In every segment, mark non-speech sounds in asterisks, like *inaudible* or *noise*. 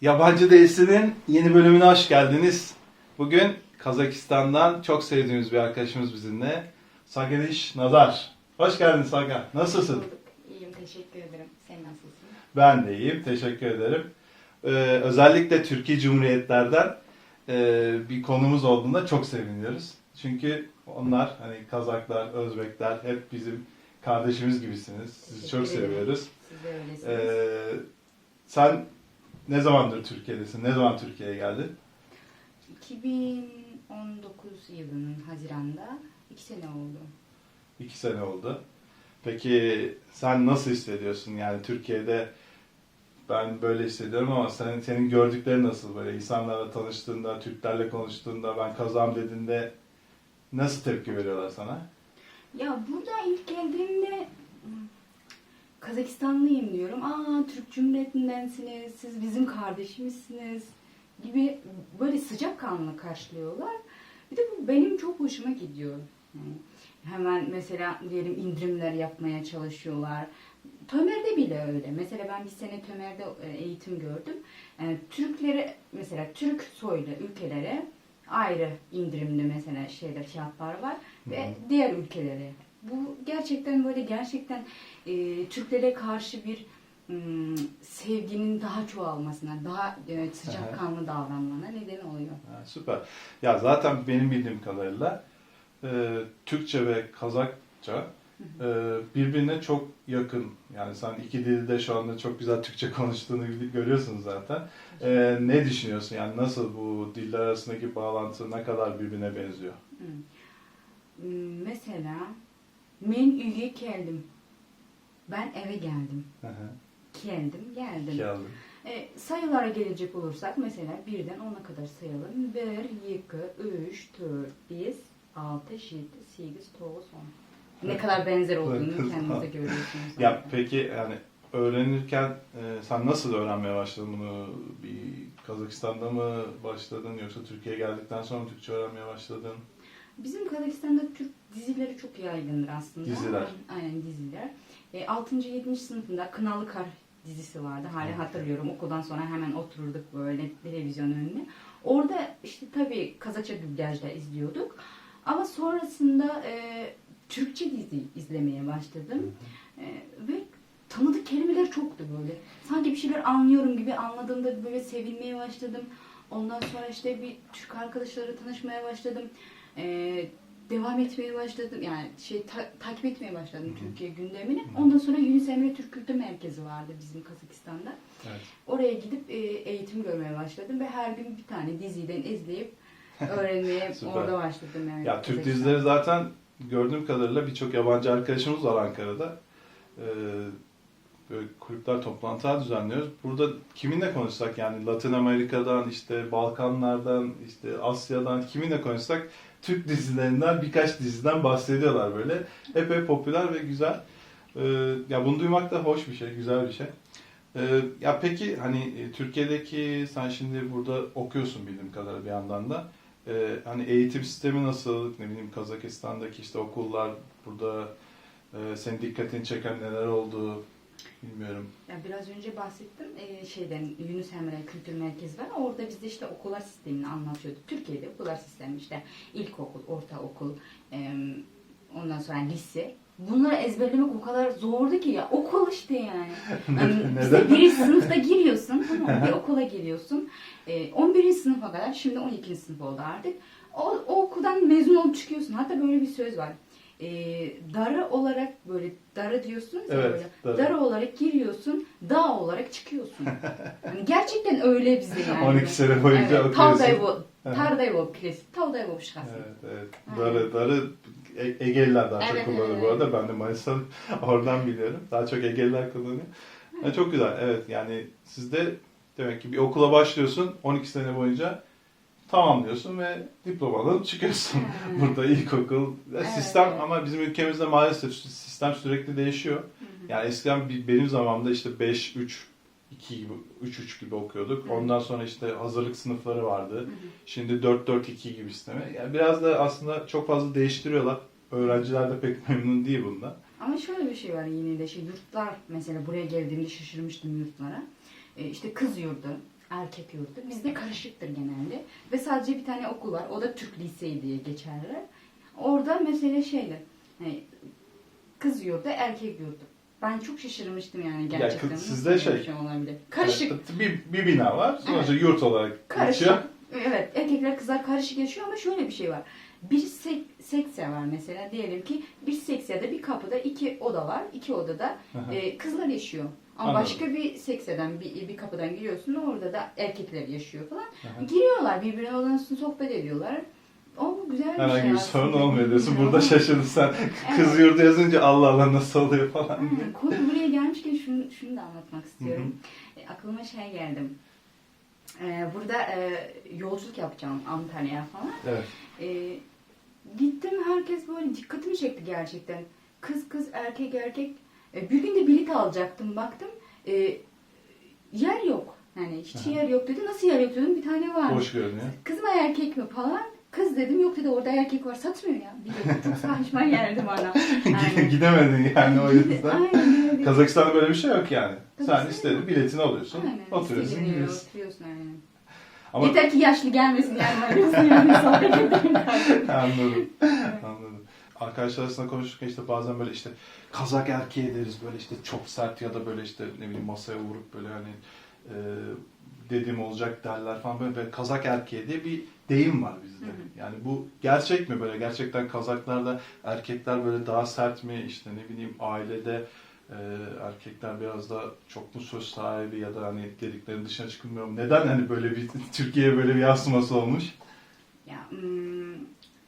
Yabancı Değilsin'in yeni bölümüne hoş geldiniz. Bugün Kazakistan'dan çok sevdiğimiz bir arkadaşımız bizimle. Sagediş Nazar. Hoş geldin Saga. Nasılsın? Bulduk. İyiyim teşekkür ederim. Sen nasılsın? Ben de iyiyim. Teşekkür ederim. Ee, özellikle Türkiye Cumhuriyetlerden e, bir konumuz olduğunda çok seviniyoruz. Çünkü onlar hani Kazaklar, Özbekler hep bizim kardeşimiz gibisiniz. Sizi çok seviyoruz. Siz de öylesiniz. Ee, sen ne zamandır Türkiye'desin? Ne zaman Türkiye'ye geldin? 2019 yılının Haziran'da iki sene oldu. İki sene oldu. Peki sen nasıl hissediyorsun? Yani Türkiye'de ben böyle hissediyorum ama senin, senin gördüklerin nasıl? Böyle insanlarla tanıştığında, Türklerle konuştuğunda, ben kazam dediğinde nasıl tepki veriyorlar sana? Ya burada ilk geldiğimde hmm, Kazakistanlıyım diyorum. Aa Türk Cumhuriyeti'ndensiniz, siz bizim kardeşimizsiniz gibi böyle sıcakkanlı karşılıyorlar. Bir de bu benim çok hoşuma gidiyor. Yani hemen mesela diyelim indirimler yapmaya çalışıyorlar. Tömer'de bile öyle. Mesela ben bir sene Tömer'de e, eğitim gördüm. Yani Türklere mesela Türk soylu ülkelere ayrı indirimli mesela şeyler fiyatlar var ve hı. diğer ülkelere. Bu gerçekten böyle gerçekten e, Türklere karşı bir mm, sevginin daha çoğalmasına, daha e, sıcakkanlı davranmana neden oluyor. Ha, süper. Ya zaten benim bildiğim kadarıyla e, Türkçe ve Kazakça birbirine çok yakın. Yani sen iki dilde şu anda çok güzel Türkçe konuştuğunu görüyorsun zaten. E, ne düşünüyorsun? Yani nasıl bu diller arasındaki bağlantı ne kadar birbirine benziyor? Hmm, Mesela men üye geldim. Ben eve geldim. Geldim, geldim. Geldim. E, sayılara gelecek olursak mesela birden 10'a kadar sayalım. 1, 2, 3, 4, 5, 6, 7, 8, 9, 10. Ne kadar benzer olduğunu kendinize görüyorsunuz. Ya peki yani öğrenirken e, sen nasıl öğrenmeye başladın bunu? Bir Kazakistan'da mı başladın yoksa Türkiye'ye geldikten sonra mı Türkçe öğrenmeye başladın? Bizim Kazakistan'da Türk dizileri çok yaygındır aslında. Diziler. Aynen diziler. E, 6. 7. sınıfında Kınalı Kar dizisi vardı. Hala Evet. hatırlıyorum. Okuldan sonra hemen oturduk böyle televizyon önüne. Orada işte tabii Kazakça dublajla izliyorduk. Ama sonrasında e, Türkçe dizi izlemeye başladım. E, ve tanıdık kelimeler çoktu böyle. Sanki bir şeyler anlıyorum gibi anladığımda böyle sevinmeye başladım. Ondan sonra işte bir Türk arkadaşlarla tanışmaya başladım. E, devam etmeye başladım. Yani şey ta- takip etmeye başladım Hı hı. Türkiye gündemini. Hı. Ondan sonra Yunus Emre Türk Kültür Merkezi vardı bizim Kazakistan'da. Evet. Oraya gidip e, eğitim görmeye başladım ve her gün bir tane diziden izleyip *laughs* öğrenmeye orada başladım. Yani Ya Türk dizileri zaten gördüğüm kadarıyla birçok yabancı arkadaşımız var Ankara'da. Ee, böyle kulüpler toplantılar düzenliyoruz. Burada kiminle konuşsak yani Latin Amerika'dan işte Balkanlardan işte Asya'dan kiminle konuşsak Türk dizilerinden birkaç diziden bahsediyorlar böyle. Epey popüler ve güzel. Ee, ya bunu duymak da hoş bir şey, güzel bir şey. Ee, ya peki hani e, Türkiye'deki sen şimdi burada okuyorsun bildiğim kadarıyla bir yandan da. Ee, hani eğitim sistemi nasıl? Ne bileyim Kazakistan'daki işte okullar burada e, senin dikkatini çeken neler oldu bilmiyorum. Ya biraz önce bahsettim e, şeyden Yunus Emre Kültür Merkezi var. Orada bizde işte okullar sistemini anlatıyordu. Türkiye'de okullar sistemi işte ilkokul, ortaokul, e, ondan sonra lise. Bunları ezberlemek o kadar zordu ki ya okul işte yani. *laughs* yani işte birinci sınıfta giriyorsun tamam bir okula giriyorsun. E, 11. sınıfa kadar şimdi 12. sınıf oldu artık. O, o okuldan mezun olup çıkıyorsun. Hatta böyle bir söz var. E, darı olarak böyle darı diyorsun ya Evet, böyle. darı. Darı olarak giriyorsun, dağ olarak çıkıyorsun. *laughs* yani gerçekten öyle bize yani. 12 sene boyunca evet, okuyorsun. Tavdayvo, Evet. Tardayvo klasik, Tavdayvo şahsi. Evet, evet. Aynen. Darı, darı E- Egeliler daha çok Evet, kullanır evet, bu evet. arada. Ben de Manisa'da *laughs* oradan biliyorum. Daha çok Egeliler kullanıyor. Yani çok güzel. Evet yani sizde demek ki bir okula başlıyorsun 12 sene boyunca tamamlıyorsun ve diplomanı alıp çıkıyorsun. *laughs* Burada ilkokul. Evet, sistem evet. ama bizim ülkemizde maalesef sistem sürekli değişiyor. Yani eskiden benim zamanımda işte 5 3 2 gibi 3 3 gibi okuyorduk. Hı. Ondan sonra işte hazırlık sınıfları vardı. Şimdi 4 4 2 gibi sistemi. Yani biraz da aslında çok fazla değiştiriyorlar. Öğrenciler de pek memnun değil bundan. Ama şöyle bir şey var yine de şey yurtlar mesela buraya geldiğimde şaşırmıştım yurtlara. E, işte kız yurdu, erkek yurdu. Bizde karışıktır genelde. Ve sadece bir tane okul var. O da Türk Liseyi diye geçerler. Orada mesela şeydi. Hani kız yurdu, erkek yurdu. Ben çok şaşırmıştım yani gerçekten. Nasıl sizde şey- bir olabilir? Karışık. Bir, bir bina var. Sonuçta yurt olarak Karışık. geçiyor. Evet, erkekler kızlar karışık yaşıyor ama şöyle bir şey var. Bir sek seksiye var mesela diyelim ki bir seksiyede bir kapıda iki oda var. İki odada Aha. e, kızlar yaşıyor. Ama Anladım. başka bir seksiyeden bir, bir kapıdan giriyorsun orada da erkekler yaşıyor falan. Aha. Giriyorlar birbirine olan sohbet ediyorlar. O güzel bir şey Herhangi bir aslında. sorun olmuyor diyorsun. Bilmiyorum Burada şaşırdın sen. Kız yurdu yazınca Allah Allah nasıl oluyor falan diye. Konu buraya gelmişken şunu, şunu da anlatmak istiyorum. E, aklıma şey geldi. E, burada e, yolculuk yapacağım Antalya'ya falan. Evet. E, gittim herkes böyle dikkatimi çekti gerçekten. Kız kız erkek erkek. E, bir gün de bilet alacaktım baktım. E, yer yok. Yani hiç Aha. yer yok dedi. Nasıl yer yok dedim. Bir tane var. Boş görünüyor. Kız mı erkek mi falan. Kız dedim yok dedi orada erkek var satmıyor ya. Bilet çok *laughs* saçma geldi bana. Aynen. Gidemedin yani o yüzden. Aynen öyle. Kazakistan'da böyle bir şey yok yani. Sen Kazakistan'da istediğin biletini alıyorsun. Aynen. Oturuyorsun İstediğin yere gidiyorsun. Oturuyorsun aynen. Ama Yeter ki yaşlı gelmesin yani arıyorsun yani sohbet *laughs* *laughs* anladım. anladım. Arkadaşlar arasında konuşurken işte bazen böyle işte kazak erkeği deriz böyle işte çok sert ya da böyle işte ne bileyim masaya vurup böyle hani e, dediğim olacak derler falan böyle, böyle kazak erkeği diye bir deyim var bizde. Hı hı. Yani bu gerçek mi böyle gerçekten kazaklarda erkekler böyle daha sert mi işte ne bileyim ailede e, erkekler biraz da çok mu söz sahibi ya da hani dediklerinin dışına çıkılmıyor. Neden hani böyle bir *laughs* Türkiye'ye böyle bir yansıması olmuş? Ya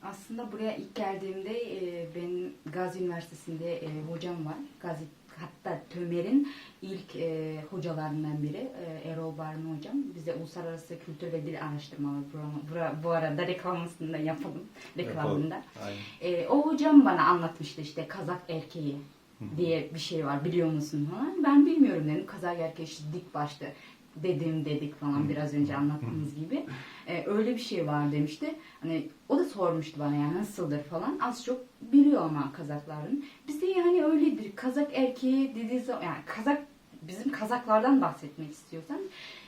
aslında buraya ilk geldiğimde e, ben Gazi Üniversitesi'nde e, hocam var. Gazi hatta Tömer'in ilk e, hocalarından biri e, Erol Barın hocam. Bize uluslararası kültür ve dil araştırmaları programı bu arada reklamını da yapalım. Reklamında. E, o hocam bana anlatmıştı işte Kazak erkeği diye bir şey var biliyor musun falan. Ben bilmiyorum dedim. Kazak erkeği işte dik başlı dedim dedik falan biraz önce anlattığımız gibi. E, öyle bir şey var demişti. Hani o da sormuştu bana yani nasıldır falan. Az çok biliyor ama Kazakların. Bizde yani öyledir. Kazak erkeği dediği zaman yani Kazak bizim Kazaklardan bahsetmek istiyorsan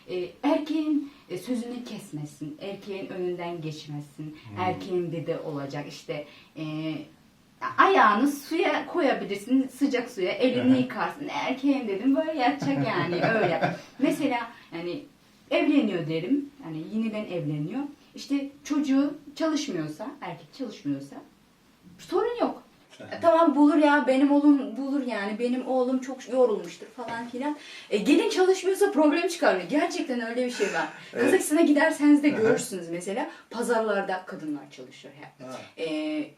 e, erkeğin e, sözünü kesmesin, erkeğin önünden geçmesin, erkeğin dede olacak işte e, ayağını suya koyabilirsin sıcak suya elini Aha. yıkarsın erkeğin dedim böyle yatacak yani öyle *laughs* mesela yani evleniyor derim. Yani yeniden evleniyor. İşte çocuğu çalışmıyorsa erkek çalışmıyorsa sorun yok E, Tamam bulur ya benim oğlum bulur yani benim oğlum çok yorulmuştur falan filan. E, gelin çalışmıyorsa problem çıkarmıyor. Gerçekten öyle bir şey var. Evet. Kazakistan'a giderseniz de görürsünüz mesela pazarlarda kadınlar çalışıyor hep. E,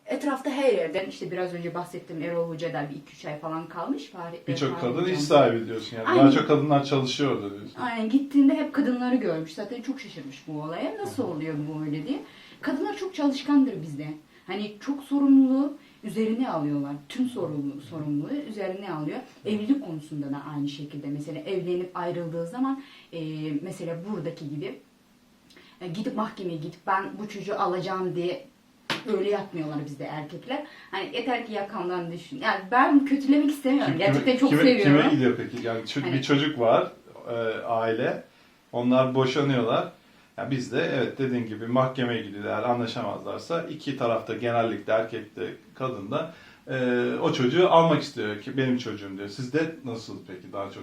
etrafta her yerden işte biraz önce bahsettiğim Erol Hoca'da bir 2-3 ay falan kalmış. Fahri- Birçok kadın iş sahibi diyorsun yani. Aynen. Daha çok kadınlar çalışıyor orada diyorsun. Aynen gittiğinde hep kadınları görmüş. Zaten çok şaşırmış bu olaya. Nasıl oluyor bu öyle diye. Kadınlar çok çalışkandır bizde. Hani çok sorumluluğu üzerine alıyorlar. Tüm sorumluluğu, sorumluluğu üzerine alıyor. Evlilik konusunda da aynı şekilde. Mesela evlenip ayrıldığı zaman e, mesela buradaki gibi e, gidip mahkemeye gidip ben bu çocuğu alacağım diye öyle yapmıyorlar bizde erkekler. Hani yeter ki yakamdan düşün. Yani ben kötülemek istemiyorum. Kim- Gerçekten çok kime, seviyorum. Kime gidiyor peki? Yani ço- Hani- bir çocuk var, e, aile. Onlar boşanıyorlar. Yani biz de evet dediğin gibi mahkemeye gidiyorlar. Anlaşamazlarsa iki tarafta genellikle erkek de kadın da e, o çocuğu almak istiyor ki benim çocuğum diyor. Sizde nasıl peki daha çok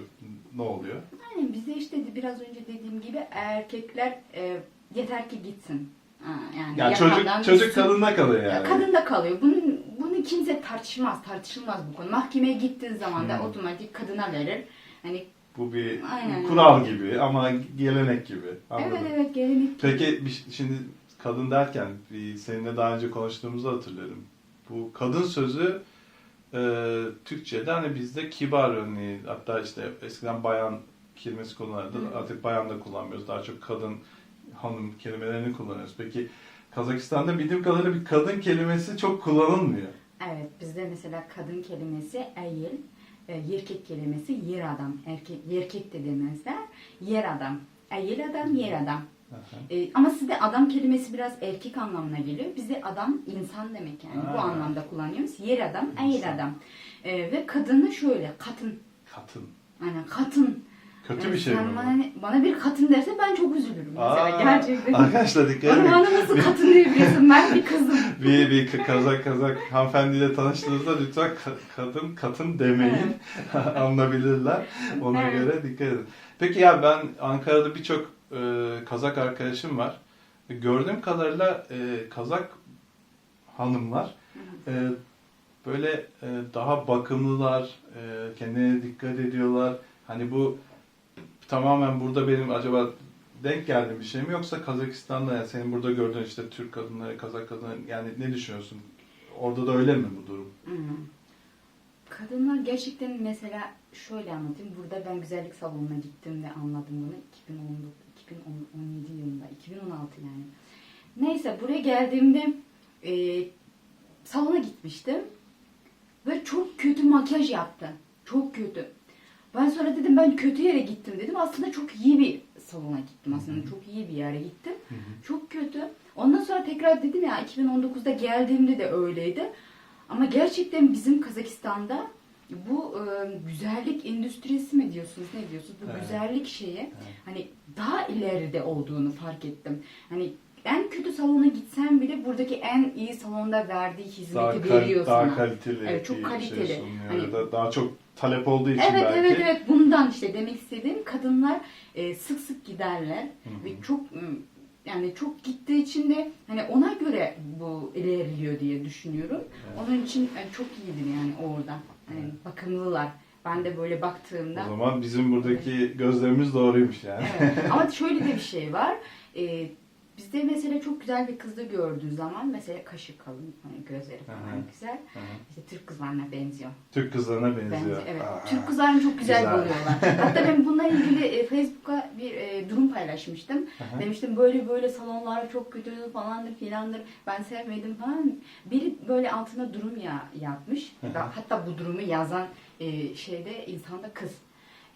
ne oluyor? Yani bize işte biraz önce dediğim gibi erkekler e, yeter ki gitsin. Ha, yani Yani çocuk çocuk düşsün. kadında kalıyor Ya yani. kadın da kalıyor. Bunun bunu kimse tartışmaz, tartışılmaz bu konu. Mahkemeye gittiğin zaman da Hmm. otomatik kadına verir. Hani Bu bir Aynen. kural gibi ama gelenek gibi. Anladım. evet evet gelenek. Peki şimdi kadın derken seninle daha önce konuştuğumuzu hatırlıyorum. Bu kadın sözü e, Türkçe'de hani bizde kibar örneği hatta işte eskiden bayan kelimesi kullanırdı artık bayan da kullanmıyoruz. Daha çok kadın hanım kelimelerini kullanıyoruz. Peki Kazakistan'da bildiğim kadarıyla bir kadın kelimesi çok kullanılmıyor. Evet bizde mesela kadın kelimesi eyil, yerkek kelimesi yer adam. Erkek yerkek de demezler. Yer adam. Eyil adam, yer adam. E, ama sizde adam kelimesi biraz erkek anlamına geliyor. Bizde adam insan demek yani. Bu Ha. anlamda kullanıyoruz. Yer adam, eyil adam. E, ve kadını şöyle katın. Katın. Aynen katın. Kötü Yani bir şey sen mi bu? Bana, bana bir katın derse ben çok üzülürüm mesela Aa, gerçekten. Arkadaşlar dikkat Bana, edin. bana nasıl katın diyebilirsin ben bir kızım. *laughs* bir, bir kazak kazak hanımefendiyle tanıştığınızda lütfen ka- kadın katın demeyin. *laughs* Anlayabilirler. Ona Evet. göre dikkat edin. Peki ya ben Ankara'da birçok e, kazak arkadaşım var. Gördüğüm kadarıyla e, kazak hanımlar e, böyle e, daha bakımlılar, e, kendine dikkat ediyorlar. Hani bu tamamen burada benim acaba denk geldiğim bir şey mi yoksa Kazakistan'da yani senin burada gördüğün işte Türk kadınları, Kazak kadınları yani ne düşünüyorsun? Orada da öyle mi bu durum? Kadınlar gerçekten mesela şöyle anlatayım. Burada ben güzellik salonuna gittim ve anladım bunu. 2019, 2017 yılında, 2016 yani. Neyse buraya geldiğimde e, salona gitmiştim. Ve çok kötü makyaj yaptı. Çok kötü. Ben sonra dedim ben kötü yere gittim dedim. Aslında çok iyi bir salona gittim aslında. Çok iyi bir yere gittim. Çok kötü. Ondan sonra tekrar dedim ya 2019'da geldiğimde de öyleydi. Ama gerçekten bizim Kazakistan'da bu e, güzellik endüstrisi mi diyorsunuz ne diyorsunuz? Bu Evet. güzellik şeyi hani daha ileride olduğunu fark ettim. Hani en kötü salona gitsem bile buradaki en iyi salonda verdiği hizmeti Daha, veriyor daha sana. kaliteli Evet, çok bir kaliteli. şey sunuyor Hani- da daha çok talep olduğu için Evet belki. evet evet bundan işte demek istediğim kadınlar e, sık sık giderler Hı hı. ve çok e, yani çok gittiği için de hani ona göre bu ilerliyor diye düşünüyorum. Evet. Onun için e, çok iyidir yani orada. Hani bakımlılar. Ben de böyle baktığımda O zaman bizim buradaki gözlemimiz doğruymuş yani. Evet. Ama *laughs* şöyle de bir şey var. Ee, bizde mesela çok güzel bir kızı gördüğü zaman mesela kaşı kalın, hani gözleri falan Hı hı. güzel. Hı hı. İşte Türk kızlarına benziyor. Türk kızlarına benziyor. Benziyor. Evet. Aa. Türk kızlarını çok güzel, Güzel. buluyorlar. Hatta ben bununla ilgili e, Facebook'a bir e, durum paylaşmıştım. Hı. Demiştim böyle böyle salonlar çok kötü falandır filandır. Ben sevmedim falan. Biri böyle altına durum ya yapmış. Hı. Hatta bu durumu yazan e, şeyde insanda kız.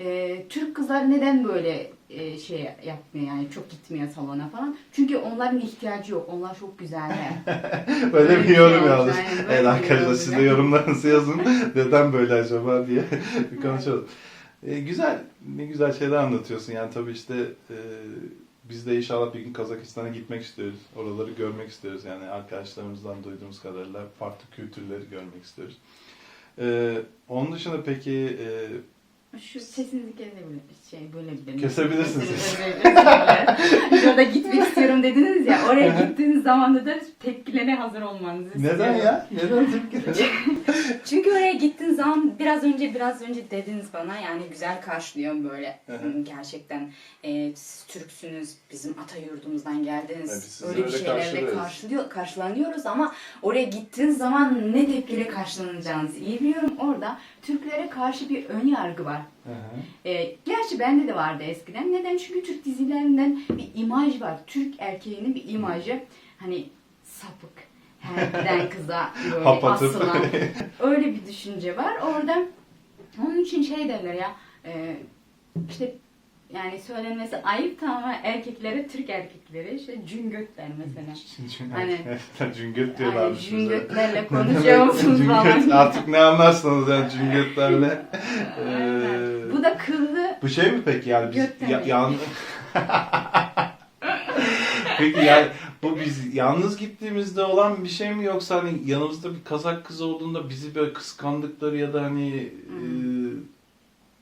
E, Türk kızlar neden böyle e, şey yapmıyor yani çok gitmiyor salona falan? Çünkü onların ihtiyacı yok. Onlar çok güzeller. Böyle *laughs* Böyle bir yorum şey böyle Evet arkadaşlar siz de yorumlarınızı yazın. *laughs* Neden böyle acaba diye bir konuşalım. E, güzel, ne güzel şeyler anlatıyorsun. Yani tabii işte e, biz de inşallah bir gün Kazakistan'a gitmek istiyoruz. Oraları görmek istiyoruz. Yani arkadaşlarımızdan duyduğumuz kadarıyla farklı kültürleri görmek istiyoruz. E, onun dışında peki e, Şu sesinizi kesebilir, şey bölebilirim. Kesebilirsiniz. Şurada gitmek istiyorum dediniz ya. Oraya gittiğiniz zaman da tepkilere hazır olmanızı istiyorum. neden ya? Neden tepki? *laughs* Çünkü oraya gittiğin zaman biraz önce biraz önce dediniz bana yani güzel karşılıyor böyle. Hmm, gerçekten e, siz Türksünüz bizim ata yurdumuzdan geldiniz sizi öyle bir şeylerle karşılıyor karşılanıyoruz ama oraya gittiğiniz zaman ne tepkiyle karşılanacağınızı iyi biliyorum orada Türklere karşı bir ön yargı var. Hı hı. E, gerçi bende de vardı eskiden. Neden? Çünkü Türk dizilerinden bir imaj var. Türk erkeğinin bir imajı. Hani sapık. Her *laughs* giden kıza böyle asılan. *laughs* Öyle bir düşünce var. Orada onun için şey derler ya e, işte yani söylenmesi ayıp ama erkeklere Türk erkekleri işte cüngötler mesela. *laughs* Hani- Cüngöt Yani diyorlarmış bize. cüngötlerle konuşuyor musunuz cüngöt? falan. Artık ne anlarsınız yani cüngötlerle. *laughs* Ee, Bu da kıllı Bu şey mi peki yani biz ya, yan... *laughs* Peki yani bu biz yalnız gittiğimizde olan bir şey mi yoksa hani yanımızda bir kazak kız olduğunda bizi böyle kıskandıkları ya da hani e,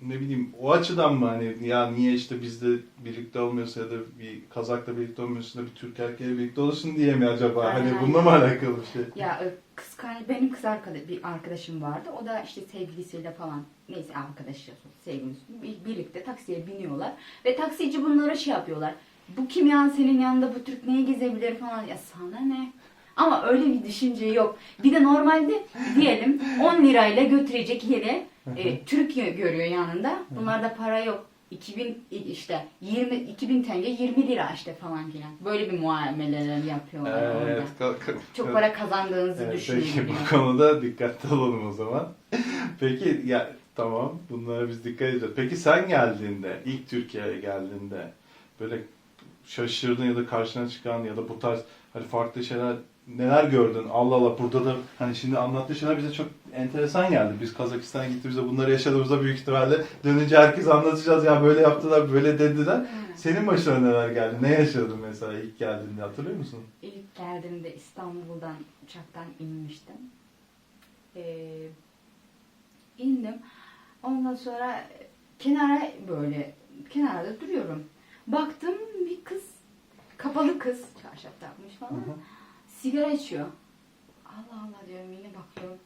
ne bileyim o açıdan mı hani ya niye işte bizde birlikte olmuyorsa ya da bir kazakla birlikte olmuyorsa da bir Türk erkeğiyle birlikte olursun diye mi acaba? Hani Aynen. bununla mı alakalı bir şey? Ya kıskan benim kız arkadaş bir arkadaşım vardı. O da işte sevgilisiyle falan neyse arkadaşı sevgilisi bir- birlikte taksiye biniyorlar ve taksici bunlara şey yapıyorlar. Bu kim ya senin yanında bu Türk neye gezebilir falan ya sana ne? Ama öyle bir düşünce yok. Bir de normalde diyelim 10 lirayla götürecek yere e, Türk görüyor yanında. Bunlarda para yok. 2000 işte 20 2000 tenge 20 lira işte falan filan. Böyle bir muameleler yapıyorlar orada. Evet, ka- Çok para kazandığınızı Evet, düşünün. peki bu konuda dikkatli olalım o zaman. *laughs* peki ya tamam bunlara biz dikkat edeceğiz. Peki sen geldiğinde, ilk Türkiye'ye geldiğinde böyle şaşırdın ya da karşına çıkan ya da bu tarz hani farklı şeyler neler gördün? Allah Allah burada da hani şimdi anlattığı şeyler bize çok enteresan geldi. Biz Kazakistan'a gittiğimizde bunları yaşadığımızda büyük ihtimalle dönünce herkes anlatacağız ya böyle yaptılar böyle dediler. Senin başına neler geldi? Ne yaşadın mesela ilk geldiğinde hatırlıyor musun? İlk geldiğimde İstanbul'dan uçaktan inmiştim. Ee, indim. Ondan sonra kenara böyle kenarda duruyorum. Baktım bir kız kapalı kız çarşaf takmış falan. Hı hı. Sigara içiyor. Allah Allah diyorum yine bakıyorum.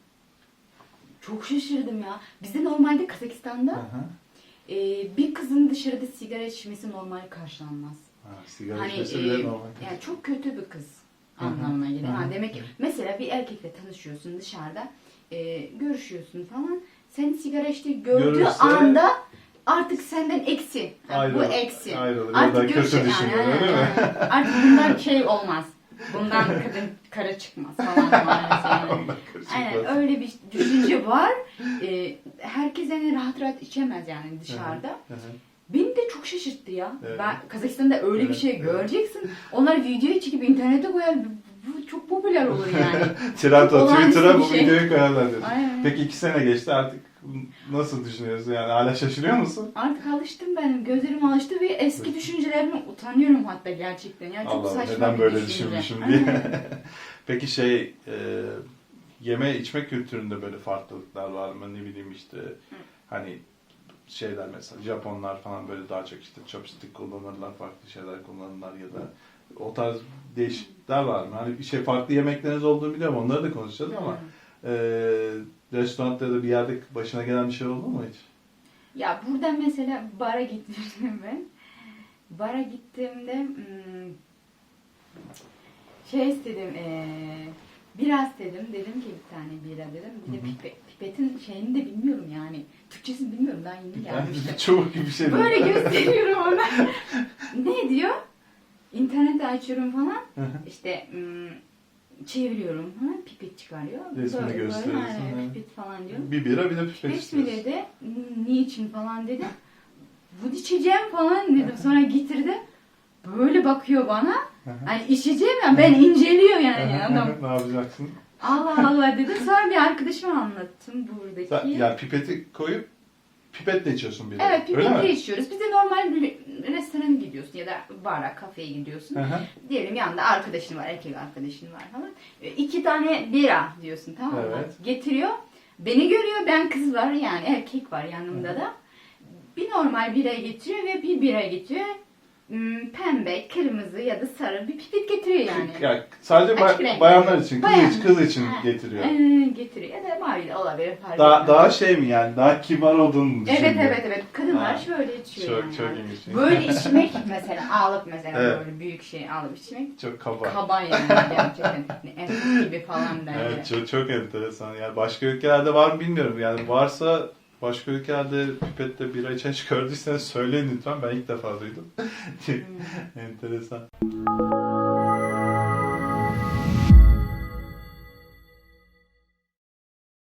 Çok şaşırdım ya. Bizde normalde Kazakistan'da e, bir kızın dışarıda sigara içmesi normal karşılanmaz. Ha, sigara Hani içmesi e, bile normal. yani çok kötü bir kız anlamına gelir. Ha, demek ki mesela bir erkekle tanışıyorsun dışarıda, e, görüşüyorsun falan. Seni sigara içtiği gördüğü Görürse- anda artık senden eksi. Ha, bu eksi. da Artık kötü düşünüyor, mi? aynen. Artık bundan şey olmaz. Bundan kadın kara çıkmaz falan maalesef. Yani. Ondan karışık Aynen var. öyle bir düşünce var. E, herkes yani rahat rahat içemez yani dışarıda. Hı hı. Beni de çok şaşırttı ya. Evet. Ben Kazakistan'da öyle bir Evet, şey evet. göreceksin. Onlar videoyu çekip internete koyar. Bu, bu çok popüler olur yani. *laughs* Trend olağanüstü Twitter'a bir bu şey. videoyu koyarlar. Aynen. Peki iki sene geçti artık nasıl düşünüyorsun yani hala şaşırıyor musun? Artık alıştım benim. Gözlerim alıştı ve eski düşüncelerime utanıyorum hatta gerçekten. Yani çok Allah saçma neden bir böyle düşünce. düşünmüşüm Aynen. diye. *laughs* Peki şey e, yeme içme kültüründe böyle farklılıklar var mı? Ne bileyim işte hani şeyler mesela Japonlar falan böyle daha çok işte chopstick kullanırlar, farklı şeyler kullanırlar ya da o tarz değişiklikler var mı? Hani bir şey farklı yemekleriniz olduğunu biliyorum onları da konuşacağız ama e, restoranda da bir yerde başına gelen bir şey oldu mu hiç? Ya buradan mesela bara gitmiştim *laughs* ben. Bara gittiğimde hmm, şey istedim, biraz dedim. Dedim ki bir tane bira dedim. Bir de pipet, pipetin şeyini de bilmiyorum yani. Türkçesini bilmiyorum daha yeni gelmiştim. *laughs* Çubuk gibi bir şey. Böyle gösteriyorum *laughs* ona. ne diyor? İnternette açıyorum falan. İşte hmm, çeviriyorum falan. Pipet çıkarıyor. Resmini Böyle böyle, gösteriyorsun, aynen, evet. Pipet falan diyorum. bir bira bir de pipet Hepsi dedi. Niçin falan dedi. Bu içeceğim falan dedim. Sonra getirdi. Böyle bakıyor bana. Hani içeceğim ya ben inceliyor yani adam. ne yapacaksın? Allah Allah dedim. Sonra bir arkadaşıma anlattım buradaki. Sen, yani pipeti koyup pipetle içiyorsun bir de. Evet pipetle içiyoruz. Bir de normal bir restorana gidiyorsun ya da bara, kafeye gidiyorsun. Hı hı. Diyelim yanında arkadaşın var, erkek arkadaşın var falan. E, İki tane bira diyorsun tamam mı? Evet. Getiriyor. Beni görüyor, ben kız var yani erkek var yanımda da. Bir normal bira getiriyor ve bir bira getiriyor. Hmm, Pembe, kırmızı ya da sarı bir pipet getiriyor yani. Yani sadece Açık ba- renk. bayanlar için, kız, Bayan. için, kız için Ha, getiriyor. ee, getiriyor. Ya da mavi de olabilir fark Daha, etmez. daha şey mi yani? Daha kibar olduğunu mu Evet düşünüyor? evet evet. Kadınlar Ha. şöyle içiyor Çok yani. çok ilginç. Böyle *laughs* içmek mesela alıp mesela Evet. böyle büyük şey alıp içmek Çok kaba. kaba yani gerçekten. *laughs* Erkek gibi falan derler. Evet çok, çok enteresan. Yani başka ülkelerde var mı bilmiyorum. Yani varsa başka ülkelerde pipette bira içen gördüyseniz söyleyin lütfen. Ben ilk defa duydum. *laughs* Hmm. enteresan.